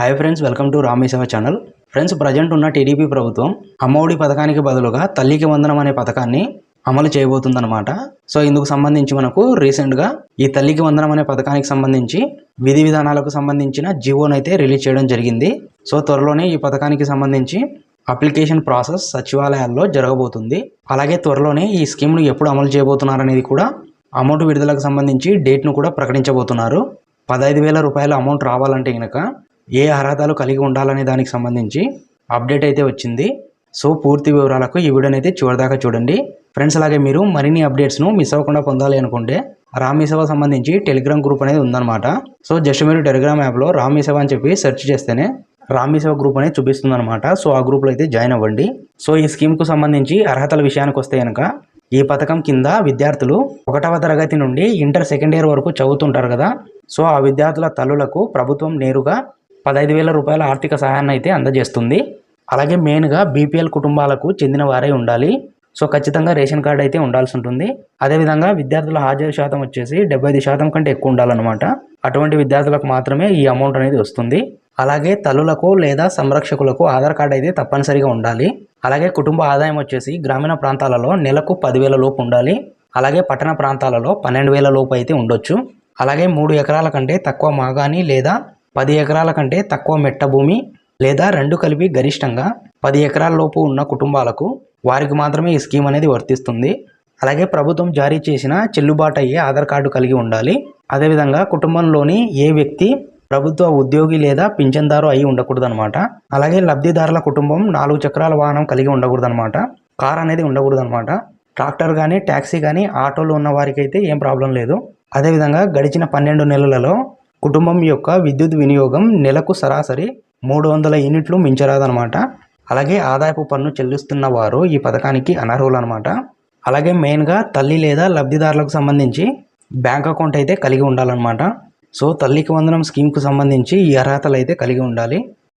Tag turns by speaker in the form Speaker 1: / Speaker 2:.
Speaker 1: Hi friends welcome to Rameshwara channel friends present ఉన్న TDP ప్రభుత్వం అమ్మఒడి పథకానికి బదులుగా తల్లికి వందనం అనే పథకాన్ని అమలు చేయబోతుందన్నమాట. సో ఇందుకు సంబంధించి మనకు రీసెంట్గా ఈ తల్లికి వందనం అనే పథకానికి సంబంధించి విధి విధానాలకు సంబంధించిన జీవోనైతే రిలీజ్ చేయడం జరిగింది. సో త్వరలోనే ఈ పథకానికి సంబంధించి అప్లికేషన్ ప్రాసెస్ సచివాలయాల్లో జరగబోతుంది. అలాగే త్వరలోనే ఈ స్కీమ్ను ఎప్పుడు అమలు చేయబోతున్నారనేది కూడా అమౌంట్ విడుదలకు సంబంధించి డేట్ను కూడా ప్రకటించబోతున్నారు. పదహైదు వేల రూపాయల అమౌంట్ రావాలంటే కనుక ఏ అర్హతలు కలిగి ఉండాలనే దానికి సంబంధించి అప్డేట్ అయితే వచ్చింది. సో పూర్తి వివరాలకు ఈ వీడియోని అయితే చివరిదాకా చూడండి. ఫ్రెండ్స్ అలాగే మీరు మరిన్ని అప్డేట్స్ను మిస్ అవ్వకుండా పొందాలి అనుకుంటే రామీ సేవ సంబంధించి టెలిగ్రామ్ గ్రూప్ అనేది ఉందన్నమాట. సో జస్ట్ మీరు టెలిగ్రామ్ యాప్లో రామీ సేవ అని చెప్పి సెర్చ్ చేస్తేనే రామ్ సేవ గ్రూప్ అనేది చూపిస్తుంది అనమాట సో ఆ గ్రూప్లో అయితే జాయిన్ అవ్వండి. సో ఈ స్కీమ్కు సంబంధించి అర్హతల విషయానికి వస్తే కనుక ఈ పథకం కింద విద్యార్థులు ఒకటవ తరగతి నుండి ఇంటర్ సెకండ్ ఇయర్ వరకు చదువుతుంటారు కదా. సో ఆ విద్యార్థుల తల్లులకు ప్రభుత్వం నేరుగా పదహైదు వేల రూపాయల ఆర్థిక సహాయాన్ని అయితే అందజేస్తుంది. అలాగే మెయిన్గా బీపీఎల్ కుటుంబాలకు చెందిన వారే ఉండాలి. సో ఖచ్చితంగా రేషన్ కార్డు అయితే ఉండాల్సి ఉంటుంది. అదేవిధంగా విద్యార్థుల హాజరు శాతం వచ్చేసి డెబ్బై ఐదు శాతం కంటే ఎక్కువ ఉండాలన్నమాట. అటువంటి విద్యార్థులకు మాత్రమే ఈ అమౌంట్ అనేది వస్తుంది. అలాగే తల్లులకు లేదా సంరక్షకులకు ఆధార్ కార్డు అయితే తప్పనిసరిగా ఉండాలి. అలాగే కుటుంబ ఆదాయం వచ్చేసి గ్రామీణ ప్రాంతాలలో నెలకు పదివేల లోపు ఉండాలి. అలాగే పట్టణ ప్రాంతాలలో పన్నెండు వేల లోపు అయితే ఉండొచ్చు. అలాగే మూడు ఎకరాల కంటే తక్కువ మాగాని లేదా పది ఎకరాల కంటే తక్కువ మెట్ట భూమి లేదా రెండు కలిపి గరిష్టంగా పది ఎకరాల లోపు ఉన్న కుటుంబాలకు వారికి మాత్రమే ఈ స్కీమ్ అనేది వర్తిస్తుంది. అలాగే ప్రభుత్వం జారీ చేసిన చెల్లుబాటు అయ్యే ఆధార్ కార్డు కలిగి ఉండాలి. అదేవిధంగా కుటుంబంలోని ఏ వ్యక్తి ప్రభుత్వ ఉద్యోగి లేదా పింఛన్దారు అయి ఉండకూడదనమాట అలాగే లబ్ధిదారుల కుటుంబం నాలుగు చక్రాల వాహనం కలిగి ఉండకూడదనమాట కార్ అనేది ఉండకూడదనమాట ట్రాక్టర్ కానీ ట్యాక్సీ కానీ ఆటోలు ఉన్న వారికి అయితే ఏం ప్రాబ్లం లేదు. అదేవిధంగా గడిచిన పన్నెండు నెలలలో కుటుంబం యొక్క విద్యుత్ వినియోగం నెలకు సరాసరి మూడు వందల యూనిట్లు మించరాదనమాట. అలాగే ఆదాయపు పన్ను చెల్లిస్తున్న వారు ఈ పథకానికి అనర్హులు అనమాట అలాగే మెయిన్గా తల్లి లేదా లబ్ధిదారులకు సంబంధించి బ్యాంక్ అకౌంట్ అయితే కలిగి ఉండాలన్నమాట సో తల్లికి వందనం స్కీమ్కు సంబంధించి ఈ అర్హతలు అయితే కలిగి ఉండాలి.